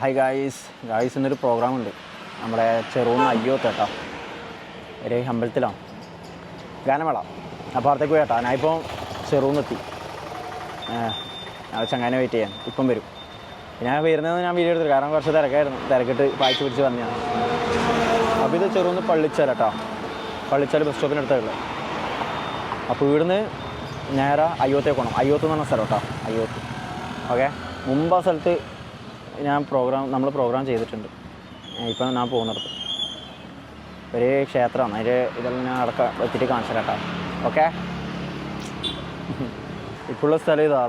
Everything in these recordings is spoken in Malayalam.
ഹായ് ഗായ്സ് ഗായ്സ് എന്നൊരു പ്രോഗ്രാം ഉണ്ട്. നമ്മുടെ ചെറുന്ന് അയ്യോ കേട്ടോ ഒരു അമ്പലത്തിലാണ് ഗാനമേള. അപ്പോൾ അവിടത്തേക്ക് പോയി കേട്ടോ. ഞാനിപ്പോൾ ചെറുന്നെത്തി ചങ്ങാനെ വെയിറ്റ് ചെയ്യാൻ. ഇപ്പം വരും. ഞാൻ വരുന്നത് ഞാൻ വീഡിയോ എടുത്തു കാരണം കുറച്ച് തിരക്കായിരുന്നു. തിരക്കിട്ട് വായിച്ച് പിടിച്ച് വന്നതാണ് അപ്പോൾ ഇത് ചെറുന്ന് പള്ളിച്ചാൽ കേട്ടോ. പള്ളിച്ചാൽ ബസ് സ്റ്റോപ്പിന് അടുത്തുള്ളത് അപ്പോൾ ഇവിടുന്ന് നേരെ അയ്യോത്തേക്ക് പോകണം അയ്യോത്ത് എന്ന് പറഞ്ഞ സ്ഥലം കേട്ടോ. അയ്യോത്ത്. ഓക്കെ മുമ്പ് ആ സ്ഥലത്ത് ഞാൻ പ്രോഗ്രാം നമ്മൾ പ്രോഗ്രാം ചെയ്തിട്ടുണ്ട്. ഇപ്പം ഞാൻ പോകുന്നിടത്ത് ഒരു ക്ഷേത്രമാണ് അതിൽ ഇതെല്ലാം ഞാൻ അടക്ക എത്തിയിട്ട് കാണിച്ചു കേട്ടോ. ഓക്കെ ഇപ്പോഴുള്ള സ്ഥലം ഇതാ.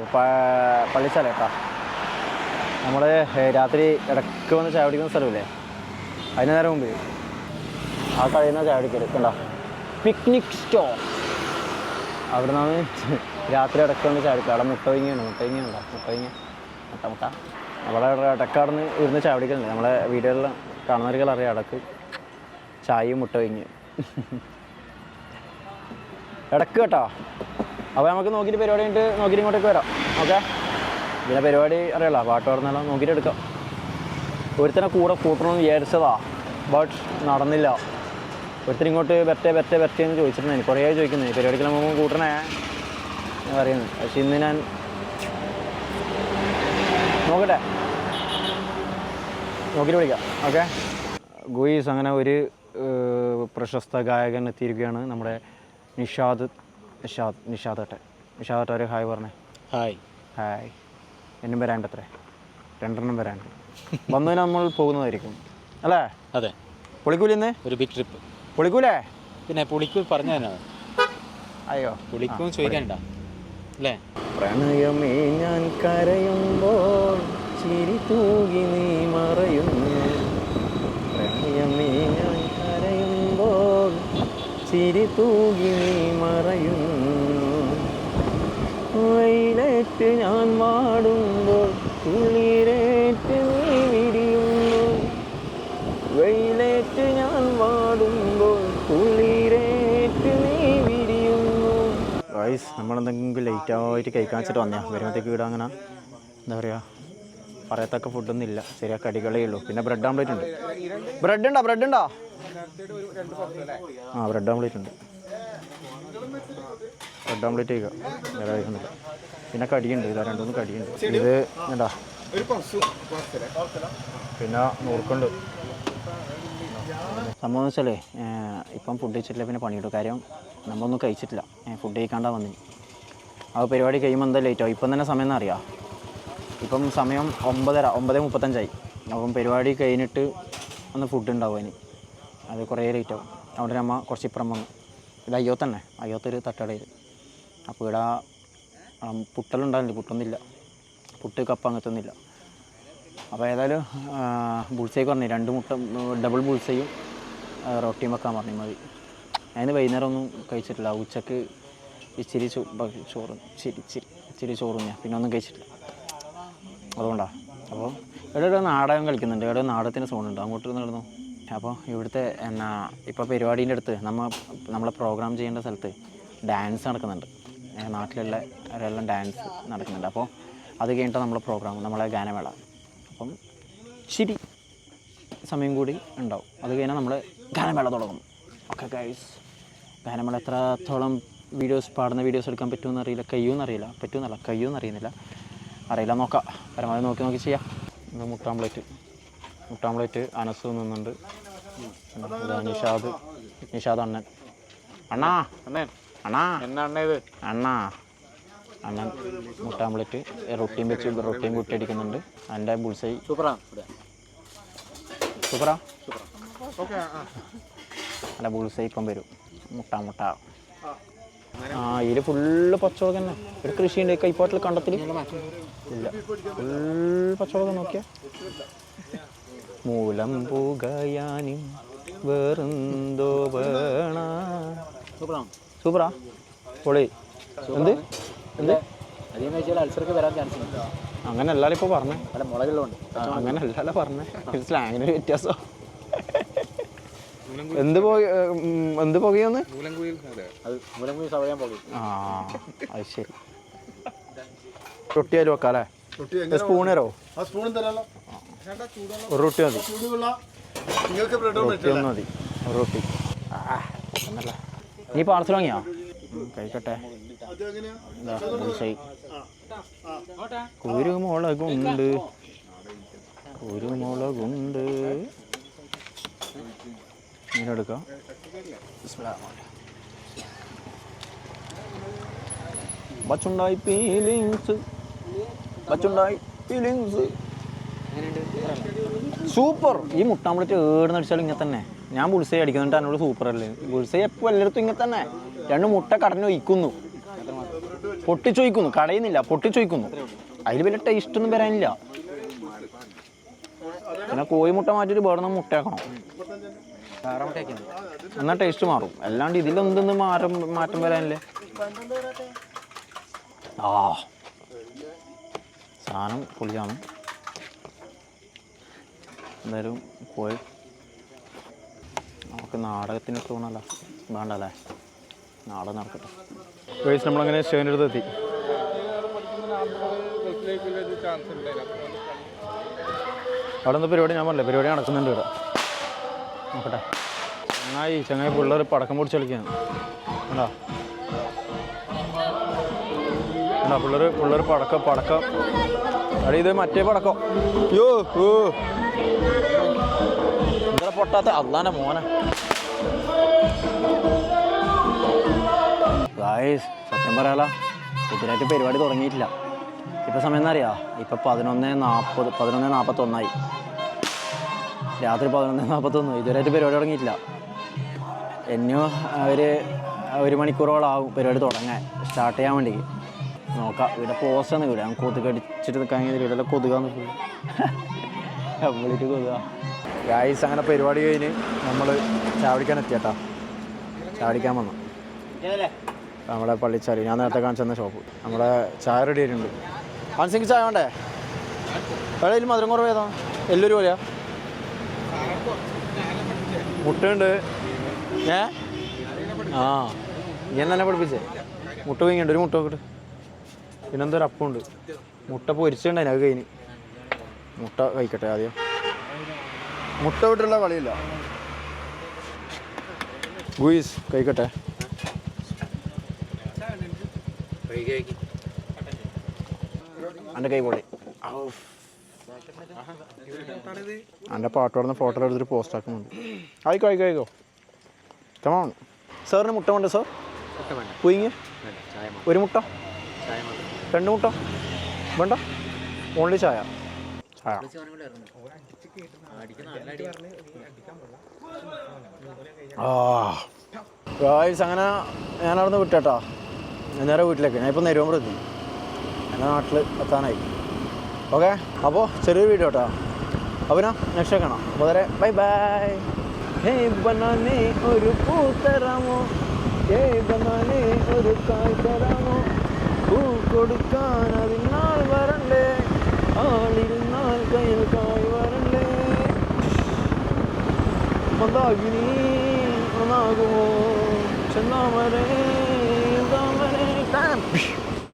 പള്ളിസ്ഥലം കേട്ടോ. നമ്മൾ രാത്രി ഇടയ്ക്ക് വന്ന് ചായ പിടിക്കുന്ന സ്ഥലമില്ലേ? അതിന് നേരം മുമ്പ്. ആ കഴിയുന്ന ചായ കണ്ടോ? പിക്നിക് സ്റ്റോർ അവിടെ നിന്നാണ് രാത്രി ഇടയ്ക്ക് വന്ന് ചായ അവിടെ മുട്ട വിങ്ങിയാണ് മുട്ട വിങ്ങിയുണ്ടോ? മുട്ട വിങ്ങ. മുട്ട മുട്ട. അവിടെ ഇടക്കാടുന്ന് ഇരുന്ന് ചായ പിടിക്കലുണ്ട് നമ്മളെ വീടുകളിൽ കാണുന്നവർക്ക് അറിയാം ഇടയ്ക്ക് ചായയും മുട്ട വിങ്ങി ഇടയ്ക്ക് കേട്ടോ. അപ്പോൾ നമുക്ക് നോക്കിയിട്ട് പരിപാടി കഴിഞ്ഞിട്ട് നോക്കിയിട്ട് ഇങ്ങോട്ടേക്ക് വരാം. ഓക്കെ? പിന്നെ പരിപാടി അറിയാലോ പാട്ട് പറഞ്ഞാലോ നോക്കിയിട്ട് എടുക്കാം. ഒരുത്തനെ കൂടെ കൂട്ടണമെന്ന് വിചാരിച്ചതാ ബട്ട് നടന്നില്ല. ഒരുത്തൻ ഇങ്ങോട്ട് ബെറ്റേ ബെറ്റേ ബെറ്റേ എന്ന് ചോദിച്ചിട്ടുണ്ടായിരുന്നു. കുറേ ചോദിക്കുന്നത് പരിപാടിക്ക് നമ്മൾ കൂട്ടണേ ഞാൻ പറയുന്നത് പക്ഷെ ഇന്ന് ഞാൻ നോക്കട്ടെ. നോക്കിയിട്ട് വിളിക്കാം. ഓക്കെ. ഗുയിസ് അങ്ങനെ ഒരു പ്രശസ്ത ഗായകൻ എത്തിയിരിക്കുകയാണ് നമ്മുടെ നിഷാദ് നിഷാദ് നിഷാദട്ടെ ഏട്ടെ നിഷാദ് ഏട്ട ഒരു ഹായ് പറഞ്ഞേ. ഹായ്. ഹായ്. എന്നും വരാണ്ട് അത്രേ. രണ്ടെണ്ണം വരാണ്ട് വന്നതിന് നമ്മൾ പോകുന്നതായിരിക്കും. അല്ലേ? അതെ. പുളിക്കൂലി ഇന്ന്? ഒരു ബിഗ് ട്രിപ്പ് പൊളിക്കൂലേ? പിന്നെ പുളിക്കൂൽ പറഞ്ഞു തന്നെ അയ്യോ. പുളിക്കും ചോദിക്കണ്ട. അല്ലേ? പ്രണയമേ ഞാൻ കരയുമ്പോൾ ചിരി തൂകി നീ മറയുന്നു. പ്രണയമേ ഞാൻ കരയുമ്പോൾ ചിരി തൂകി നീ മറയുന്നു. വെയിലേറ്റ് ഞാൻ മാടുമ്പോൾ കുളിരേറ്റ് നീ വിരിയുന്നു. വെയിലേറ്റ് ഞാൻ വാടുമ്പോൾ കുളിരേറ്റ് നീ വിരിയുന്നു. വൈസ് നമ്മളെന്തെങ്കിലും ലേറ്റ് ആയിട്ട് കഴിക്കാൻ വെച്ചിട്ട് വന്നേ? വരുമ്പോഴത്തേക്ക് ഇവിടെ അങ്ങനെ എന്താ പറയുക പറയത്തക്ക ഫുഡൊന്നും ഇല്ല ശരിയാ കടികളേ ഉള്ളൂ. പിന്നെ ബ്രെഡ് ആംപ്ലേറ്റ് ഉണ്ട്. ബ്രെഡ് ഉണ്ടോ? ബ്രെഡ് ഉണ്ടോ? ആ ബ്രെഡ് ആംപ്ലേറ്റ് ഉണ്ട്. ബ്രെഡ് ആംപ്ലേറ്റ് കഴിക്കുന്നില്ല. പിന്നെ കടിയുണ്ട്. ഇതാ രണ്ടുമൂന്ന് കടിയുണ്ട്. ഇത് എന്താ? പിന്നെ നൂർക്കുണ്ട്. സംഭവം വെച്ചാലേ ഇപ്പം ഫുഡ് കഴിച്ചിട്ടില്ല പിന്നെ പണിയിടും കാര്യം നമ്മളൊന്നും കഴിച്ചിട്ടില്ല. ഫുഡ് കഴിക്കാണ്ടാ വന്നിന് ആ പരിപാടി കഴിയുമ്പോൾ എന്താ ലേറ്റാവും ഇപ്പം തന്നെ സമയം എന്നറിയാം ഇപ്പം സമയം ഒമ്പതര ഒമ്പത് മുപ്പത്തഞ്ചായി. അപ്പം പരിപാടി കഴിഞ്ഞിട്ട് ഒന്ന് ഫുഡ് ഉണ്ടാവും ഇനി അത് കുറേ ലേറ്റ് ആവും. അവിടെ ഒരു അമ്മ കുറച്ച് ഇപ്പുറം വന്നു. ഇത് അയ്യോത്ത് തന്നെ. അയ്യോത്തൊരു തട്ടടയിൽ അപ്പോൾ ഇവിടെ പുട്ടലുണ്ടാവില്ല പുട്ടൊന്നുമില്ല. പുട്ട് കപ്പ അങ്ങനത്തെ ഒന്നുമില്ല അപ്പോൾ ഏതായാലും ബുൾസൈക്ക് പറഞ്ഞു രണ്ട് മുട്ട ഡബിൾ ബുൾസയും റൊട്ടിയും വെക്കാൻ പറഞ്ഞു മതി അതിന് വൈകുന്നേരം ഒന്നും കഴിച്ചിട്ടില്ല. ഉച്ചയ്ക്ക് ഇച്ചിരി ചോ ചോറ്. ഇച്ചിരി ഇച്ചിരി ഇച്ചിരി ചോറും ഞാൻ. പിന്നെ ഒന്നും കഴിച്ചിട്ടില്ല. അതുകൊണ്ടാണ് അപ്പോൾ ഇവിടെ ഒരു നാടകം കളിക്കുന്നുണ്ട്. ഇവിടെ നാടകത്തിന്റെ സോണുണ്ട് അങ്ങോട്ട് നടന്നു അപ്പോൾ ഇവിടുത്തെ എന്നാ ഇപ്പോൾ പരിപാടീന്റെ അടുത്ത് നമ്മൾ നമ്മളെ പ്രോഗ്രാം ചെയ്യേണ്ട സ്ഥലത്ത് ഡാൻസ് നടക്കുന്നുണ്ട്. നാട്ടിലുള്ള അവരെല്ലാം ഡാൻസ് നടക്കുന്നുണ്ട്. അപ്പോൾ അത് കഴിഞ്ഞിട്ട് നമ്മളെ പ്രോഗ്രാം നമ്മളെ ഗാനമേള. അപ്പം ശരി സമയം കൂടി ഉണ്ടാവും. അത് കഴിഞ്ഞാൽ നമ്മൾ ഗാനമേള തുടങ്ങും. ഓക്കെ ഗൈസ് ഗാനമേള എത്രത്തോളം വീഡിയോസ് പാടുന്ന വീഡിയോസ് എടുക്കാൻ പറ്റുമെന്ന് അറിയില്ല. കഴിയുമെന്ന് അറിയില്ല. പറ്റുമെന്നല്ല കയ്യൂന്നറിയുന്നില്ല അറിയില്ല നോക്കാം. പരമാവധി നോക്കി നോക്കി ചെയ്യാം. ഇന്ന് മുട്ടാംപ്ലേറ്റ് മുട്ടാംപ്ലേറ്റ് അനസ് നിന്നുണ്ട് നിഷാദ്. നിഷാദ് അണ്ണൻ. അണ്ണാ. അണ്ണേ അണ്ണാ. എന്നാ അണ്ണേ ഇത്? അണ്ണാ. അണ്ണൻ മുട്ടാംപ്ലേറ്റ് റൊട്ടിയും വെച്ച് റൊട്ടിയും കുട്ടി അടിക്കുന്നുണ്ട്. അതിന്റെ ബുൾസൈ സൂപ്പറാ. സൂപ്പറാ? ഓക്കെ എന്റെ ബുൾസൈ ഇപ്പം വരും. മുട്ട മുട്ട. ആ ഇതിൽ ഫുള്ള് പച്ചവളക് തന്നെ. ഒരു കൃഷിയുണ്ട് കൈപ്പാട്ടിൽ കണ്ടത്തിൽ ഇല്ല. ഫുൾ നോക്കിയാ. മൂലം പുകയാനും വേറെന്തോ വേണ. സൂപ്പറാ. പൊളി. എന്ത്? എന്ത്? അങ്ങനെ അല്ലാതെ ഇപ്പോൾ പറഞ്ഞേ. അങ്ങനെ അല്ലല്ലോ പറഞ്ഞേ. സ്ലാങ്ങിന് ഒരു വ്യത്യാസം? എന്ത് പോയി എന്ത് പുകയൊന്ന് ആ അത് ശരി. റൊട്ടിയാലും വെക്കാം അല്ലേ? സ്പൂൺ തരോ? ഒരു റൊട്ടി മതി. ചൂടുള്ള നിങ്ങൾക്ക് ബ്രെഡ് റൊട്ടി ഒന്ന് മതി. ഒരു റൊട്ടി. നീ പാർസൽ വാങ്ങിയോ? കഴിക്കട്ടെ. കുരുമുളകുണ്ട് കുരുമുളകുണ്ട് ഇങ്ങനെ എടുക്കാം. ബച്ചുണ്ടായി ഫീലിങ്സ് ബച്ചുണ്ടായി ഫീലിങ്സ് സൂപ്പർ. ഈ മുട്ടാമ്പളറ്റ് ഏടുന്ന് അടിച്ചാലും ഇങ്ങനെ തന്നെ. ഞാൻ ബുൾസൈ അടിക്കുന്നുണ്ട് എന്നോട് സൂപ്പർ അല്ലേ? ബുൾസൈ എപ്പോൾ എല്ലായിടത്തും ഇങ്ങനെ തന്നെ. രണ്ട് മുട്ട കടന്നു ഒഴിക്കുന്നു. പൊട്ടിച്ചൊയ്ക്കുന്നു കടയുന്നില്ല. പൊട്ടിച്ചൊയ്ക്കുന്നു അതിൽ വലിയ ടേസ്റ്റ് ഒന്നും വരാനില്ല. പിന്നെ കോഴിമുട്ട മാറ്റിയിട്ട് വേറെ മുട്ടയാക്കണം. എന്നാൽ ടേസ്റ്റ് മാറും. അല്ലാണ്ട് ഇതിലൊന്നും മാറും മാറ്റം വരാനില്ലേ? ആ. സാധനം പൊളിയാണ്. എന്തായാലും പോയി. നമുക്ക് നാടകത്തിന് തോന്നല്ല വേണ്ടല്ലേ? നാടകം നടക്കട്ടെ. വയസ്സ് നമ്മളങ്ങനെ ശിവന്റെ അടുത്ത് എത്തി. അവിടെ നിന്ന് പരിപാടി? ഞാൻ പറഞ്ഞില്ലേ പരിപാടി നടക്കുന്നുണ്ട് ഇവിടെ. നോക്കട്ടെ. ചങ്ങായി ചങ്ങായി പിള്ളേർ പടക്കം പൊടിച്ച് കളിക്കുകയാണ്. കണ്ടോ? കണ്ടാ? പിള്ളേർ പിള്ളേർ പടക്കം പടക്കം. അടി ഇത് മറ്റേ പടക്കം. യോ ഓ ഇന്നലെ പൊട്ടാത്ത? അള്ളാന്റെ മോനെ. സത്യം പറയാലോ ഇതിനായിട്ട് പരിപാടി തുടങ്ങിയിട്ടില്ല. ഇപ്പം സമയം എന്നറിയാം ഇപ്പം പതിനൊന്ന് നാൽപ്പത് പതിനൊന്ന് നാൽപ്പത്തൊന്നായി രാത്രി പതിനൊന്ന് നാൽപ്പത്തൊന്ന് ഇതുവരെയായിട്ട് പരിപാടി തുടങ്ങിയിട്ടില്ല. എന്നെയോ അവർ ഒരു മണിക്കൂറോളാവും പരിപാടി തുടങ്ങാൻ. സ്റ്റാർട്ട് ചെയ്യാൻ വേണ്ടി നോക്കാം. ഇവിടെ പോസ്റ്റാണ് ഇവിടെ. ഞാൻ കൊതുക് അടിച്ചിട്ട് നിൽക്കാൻ ഇവിടെ കൊതുകാന്ന് നമ്മളിട്ട് കൊതുക. ഗായ്സ് അങ്ങനെ പരിപാടി കഴിഞ്ഞ് നമ്മൾ ചാവടിക്കാൻ എത്തിയട്ടാ. ചാവടിക്കാൻ വന്നു. നമ്മുടെ പള്ളിച്ചാലി ഞാൻ നേരത്തെ കാണിച്ചെന്ന ഷോപ്പ് നമ്മുടെ ചായ റെഡി ആയിട്ടുണ്ട്. ആൻസിങ് ചായ വേണ്ടേ? വേറെ മധുരം കുറവ് ഏതാ എല്ലൊരു പോലെയാ. മുട്ടയുണ്ട്. ഏ? ആ. ഞാൻ തന്നെ പഠിപ്പിച്ചേ? മുട്ട വീങ്ങണ്ട് ഒരു മുട്ട നോക്കിട്ട്. പിന്നെന്തോ ഒരു അപ്പമുണ്ട് മുട്ട പൊരിച്ചിട്ടുണ്ടായി അത് കഴിഞ്ഞ്. മുട്ട കഴിക്കട്ടെ ആദ്യം. മുട്ട വിട്ടുള്ള കളിയില്ല. ഗുയിസ് കഴിക്കട്ടെ. എന്റെ കൈ പൊളി എന്റെ പാട്ട് പാടുന്ന ഫോട്ടോ എടുത്തിട്ട് പോസ്റ്റ് ആക്കുന്നുണ്ട്. ആയിക്കോ ആയിക്കോ ആയിക്കോ. കമോൺ സാറിന് മുട്ട വേണ്ട സാർ പുയിങ് ഒരു മുട്ട? രണ്ട് മുട്ട? വേണ്ട. ഓൺലി ചായ. ചായ. ആ. ഗായ്സ് അങ്ങനെ ഞാൻ നിന്ന് വിട്ടേട്ടാ. ഞാൻ നേരെ വീട്ടിലേക്ക്. ഞാൻ ഇപ്പം നെരുവമ്പുറം എത്തി. എന്റെ നാട്ടിൽ എത്താനായി. ഓക്കെ അപ്പോൾ ചെറിയൊരു വീഡിയോ കേട്ടോ അപ്പോൾ നെക്സ്റ്റ് കാണാം. വരെ ബൈ ബൈ ഹേ ബനാനെ ഒരു പൂ തരാമോ ഹേ ബനാനെ ഒരു കായ് തരാമോ പൂ കൊടുക്കാൻ അതിനാൾ വരണ്ടേ? ആളിരുന്നാൽ കയ്യിൽ കായ് വരണ്ടേ? മന്ദാഗിനി ഒന്നാകുമോ? ചെന്നാമരേ.